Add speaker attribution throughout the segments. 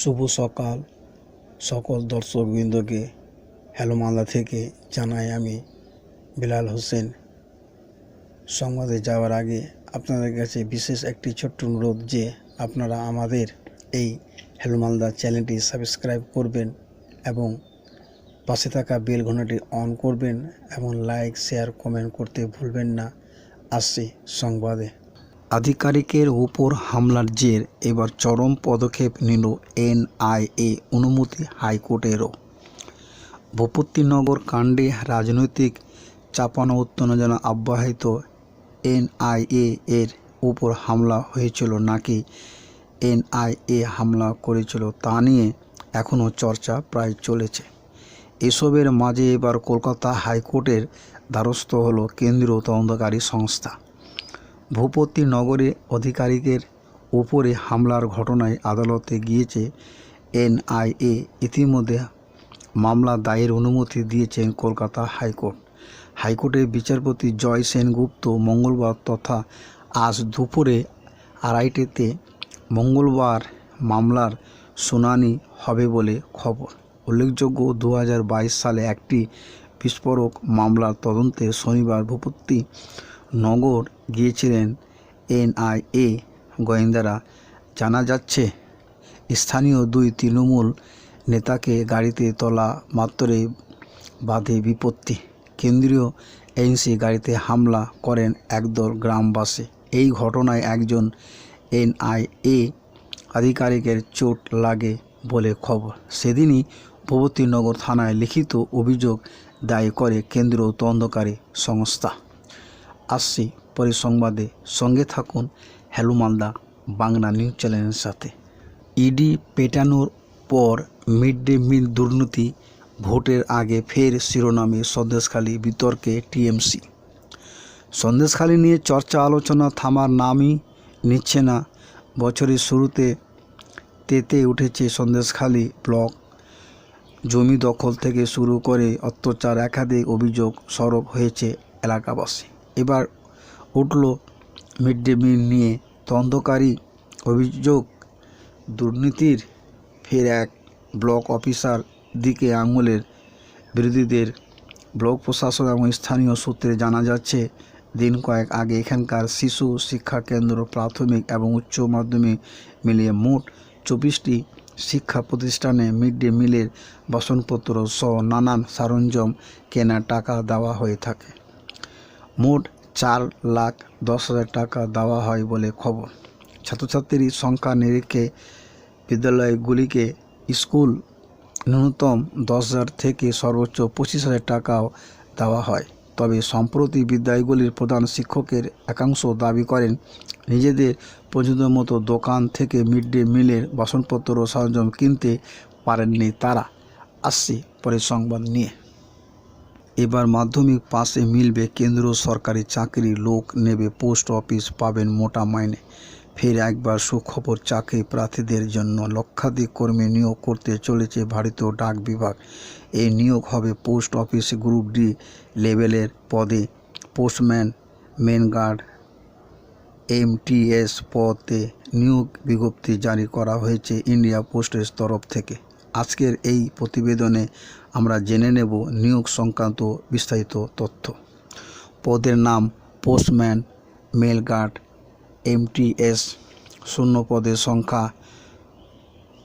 Speaker 1: শুভ সকাল। সকল দর্শকবৃন্দকে হ্যালো থেকে জানাই আমি বিলাল হোসেন। সংবাদে যাওয়ার আগে আপনাদের কাছে বিশেষ একটি ছোট্ট অনুরোধ যে আপনারা আমাদের এই হ্যালো চ্যানেলটি সাবস্ক্রাইব করবেন এবং পাশে থাকা বেল ঘন্টাটি অন করবেন এবং লাইক, শেয়ার, কমেন্ট করতে ভুলবেন না। আসছি সংবাদে। আধিকারিকের উপর হামলার জের, এবার চরম পদক্ষেপ নিল এনআইএ, অনুমতি হাইকোর্টেরও। ভূপতিনগর কাণ্ডে রাজনৈতিক চাপানো উত্তেজনা আবাহিত এনআইএ এর উপর হামলা হয়েছিল নাকি এনআইএ হামলা করেছিল তা নিয়ে এখনও চর্চা প্রায় চলেছে। এসবের মাঝে এবার কলকাতা হাইকোর্টের দ্বারস্থ হলো কেন্দ্রীয় তদন্তকারী সংস্থা। ভূপতি নগরে অধিকারিকের উপরে হামলার ঘটনায় আদালতে গিয়েছে এনআইএ। ইতিমধ্যে মামলা দায়ের অনুমতি দিয়েছেন কলকাতা হাইকোর্ট। হাইকোর্টের বিচারপতি জয় সেনগুপ্ত মঙ্গলবার তথা আজ দুপুরে আড়াইটেতে মঙ্গলবার মামলার শুনানি হবে বলে খবর। উল্লেখযোগ্য, দু হাজার বাইশ সালে একটি বিস্ফোরক মামলার তদন্তে শনিবার ভূপতি নগর গিয়েছিলেন এনআইএ গোয়েন্দারা। জানা যাচ্ছে, স্থানীয় দুই তৃণমূল নেতাকে গাড়িতে তোলা মাত্রই বাধে বিপত্তি। কেন্দ্রীয় এনসি গাড়িতে হামলা করেন একদল গ্রামবাসী। এই ঘটনায় একজন এনআইএ আধিকারিকের চোট লাগে বলে খবর। সেদিনই ভূপতিনগর থানায় লিখিত অভিযোগ দায়ের করে কেন্দ্রীয় তদন্তকারী সংস্থা। আসছি পরে সংবাদে সঙ্গে থাকুন হ্যালো মালদা, বাংলা নিউজ চ্যানেলের সাথে। ইডি পেটানোর পর মিড ডে মিল দুর্নীতি ভোটের আগে ফের শিরোনামে সন্দেশখালী বিতর্কে টিএমসি। সন্দেশখালী নিয়ে চর্চা আলোচনা থামার নামই নিচ্ছে না। বছরের শুরুতে তেতে উঠেছে সন্দেশখালী ব্লক জমি দখল থেকে শুরু করে অত্যাচার একাধিক অভিযোগ সরব হয়েছে এলাকাবাসী। এবার উঠল মিড ডে মিল নিয়ে তদন্তকারী অভিযোগ। দুর্নীতির ফের এক ব্লক অফিসার দিকে আঙুলের বিরোধীদের। ব্লক প্রশাসন এবং স্থানীয় সূত্রে জানা যাচ্ছে, দিন কয়েক আগে এখানকার শিশু শিক্ষা কেন্দ্র প্রাথমিক এবং উচ্চ মাধ্যমিক মিলিয়ে মোট চব্বিশটি শিক্ষা প্রতিষ্ঠানে মিড ডে মিলের বাসনপত্র সহ নানান সরঞ্জাম কেনা টাকা দেওয়া হয়ে থাকে। মোট চার লাখ দশ হাজার টাকা দেওয়া হয় বলে খবর। ছাত্রছাত্রীর সংখ্যা নিরিখে বিদ্যালয়গুলিকে স্কুল ন্যূনতম দশ হাজার থেকে সর্বোচ্চ পঁচিশ হাজার টাকাও দেওয়া হয়। তবে সম্প্রতি বিদ্যালয়গুলির প্রধান শিক্ষকের একাংশ দাবি করেন, নিজেদের পছন্দ মতো দোকান থেকে মিড ডে মিলের বাসনপত্র ও সরঞ্জাম কিনতে পারেননি তারা। আসছে পরে সংবাদ নিয়ে। এবার মাধ্যমিক পাশে মিলবে কেন্দ্রীয় সরকারি চাকরি লোক নেবে পোস্ট অফিস, পাবেন মোটা মাইনে। ফের একবার সুখবর চাকরি প্রার্থীদের জন্য লক্ষাধিক কর্মী নিয়োগ করতে চলেছে ভারতীয় ডাক বিভাগ। এই নিয়োগ হবে পোস্ট অফিস গ্রুপ ডি লেভেলের পদে। পোস্টম্যান, মেন গার্ড, এমটিএস পদে নিয়োগ বিজ্ঞপ্তি জারি করা হয়েছে ইন্ডিয়া পোস্টের তরফ থেকে। আজকের এই প্রতিবেদনে আমরা জেনে নেব নিয়োগ সংক্রান্ত বিস্তারিত তথ্য। পদের নাম পোস্টম্যান, মেল গার্ড এমটিএস শূন্য পদের সংখ্যা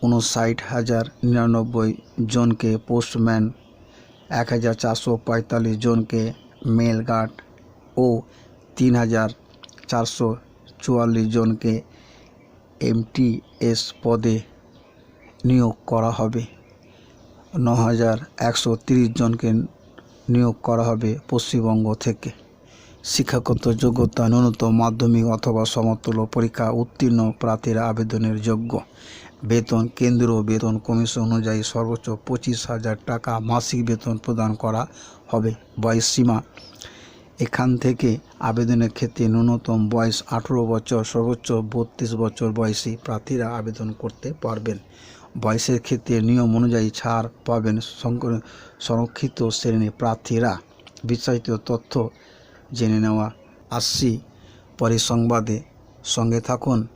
Speaker 1: উনষাট হাজার নিরানব্বই জনকে পোস্টম্যান, এক হাজার চারশো পঁয়তাল্লিশ জনকে মেল গার্ড ও তিন হাজার চারশো চুয়াল্লিশ জনকে এমটিএস পদে নিয়োগ করা হবে। ন হাজার একশো তিরিশ জনকে নিয়োগ করা হবে পশ্চিমবঙ্গ থেকে। শিক্ষাগত যোগ্যতা, ন্যূনতম মাধ্যমিক অথবা সমতুল্য পরীক্ষা, উত্তীর্ণ প্রার্থীরা আবেদনের যোগ্য। বেতন কেন্দ্র বেতন কমিশন অনুযায়ী সর্বোচ্চ পঁচিশ হাজার টাকা মাসিক বেতন প্রদান করা হবে। বয়স সীমা। এখান থেকে আবেদনের ক্ষেত্রে ন্যূনতম বয়স আঠেরো বছর, সর্বোচ্চ বত্রিশ বছর বয়সী প্রার্থীরা আবেদন করতে পারবেন। বয়সের ক্ষেত্রে নিয়ম অনুযায়ী ছাড় পাবেন সংরক্ষিত শ্রেণির প্রার্থীরা। বিস্তারিত তথ্য জেনে নেওয়া। আসছি পরে সংবাদে। সঙ্গে থাকুন।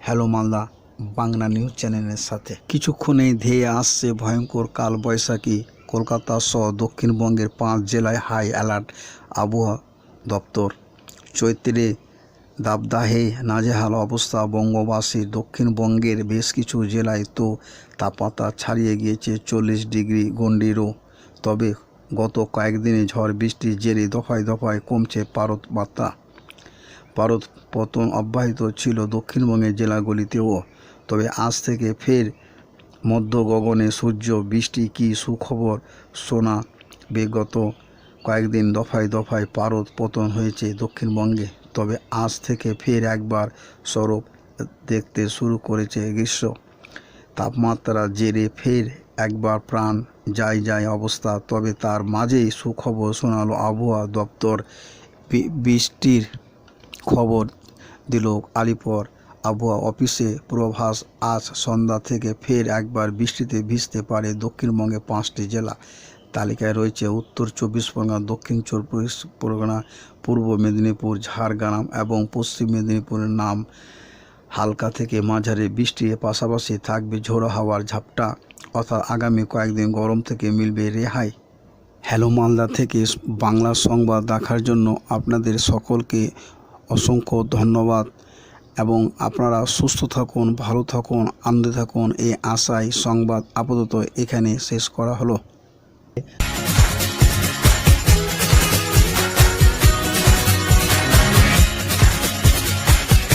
Speaker 1: হ্যালো মালদা, বাংলা নিউজ চ্যানেলের সাথে। কিছুক্ষণেই ধেয়ে আসছে ভয়ঙ্কর কাল বৈশাখী কলকাতা সহ দক্ষিণবঙ্গের পাঁচ জেলায় হাই অ্যালার্ট আবহাওয়া দপ্তর। চৈত্রে দাবদাহে নাজেহাল অবস্থা বঙ্গবাসী দক্ষিণবঙ্গের বেশ কিছু জেলায় তো তাপমাত্রা ছাড়িয়ে গিয়েছে চল্লিশ ডিগ্রি গণ্ডিরও। তবে গত কয়েকদিনে ঝড় বৃষ্টির জেরে দফায় দফায় কমছে পারদ মাত্রা পারদ পতন অব্যাহত ছিল দক্ষিণবঙ্গের জেলাগুলিতেও। তবে আজ থেকে ফের মধ্য গগনে সূর্য, বৃষ্টি কি সুখবর শোনা বিগত কয়েকদিন দফায় দফায় পারদ পতন হয়েছে দক্ষিণবঙ্গে। তবে আজ থেকে ফের একবার স্বরূপ দেখতে শুরু করেছে গ্রীষ্ম। তাপমাত্রা জেরে ফের একবার প্রাণ যায় যায় অবস্থা, তবে তার মাঝেই সুখবর শোনালো আবহাওয়া দপ্তর। বৃষ্টির খবর দিল আলিপুর আবহাওয়া অফিসে পূর্বাভাস আজ সন্ধ্যা থেকে ফের একবার বৃষ্টিতে ভিজতে পারে দক্ষিণবঙ্গে পাঁচটি জেলা। তালিকায় রয়েছে উত্তর চব্বিশ পরগনা, দক্ষিণ চব্বিশ পরগনা, পূর্ব মেদিনীপুর, ঝাড়গ্রাম এবং পশ্চিম মেদিনীপুরের নাম হালকা থেকে মাঝারি বৃষ্টির পাশাপাশি থাকবে ঝোড়ো হাওয়ার ঝাপটা। অর্থাৎ আগামী কয়েকদিন গরম থেকে মিলবে রেহাই। হ্যালো মালদা থেকে বাংলা সংবাদ দেখার জন্য আপনাদের সকলকে অসংখ্য ধন্যবাদ এবং আপনারা সুস্থ থাকুন, ভালো থাকুন, আনন্দে থাকুন। এই আশায় সংবাদ আপাতত এখানে শেষ করা হলো।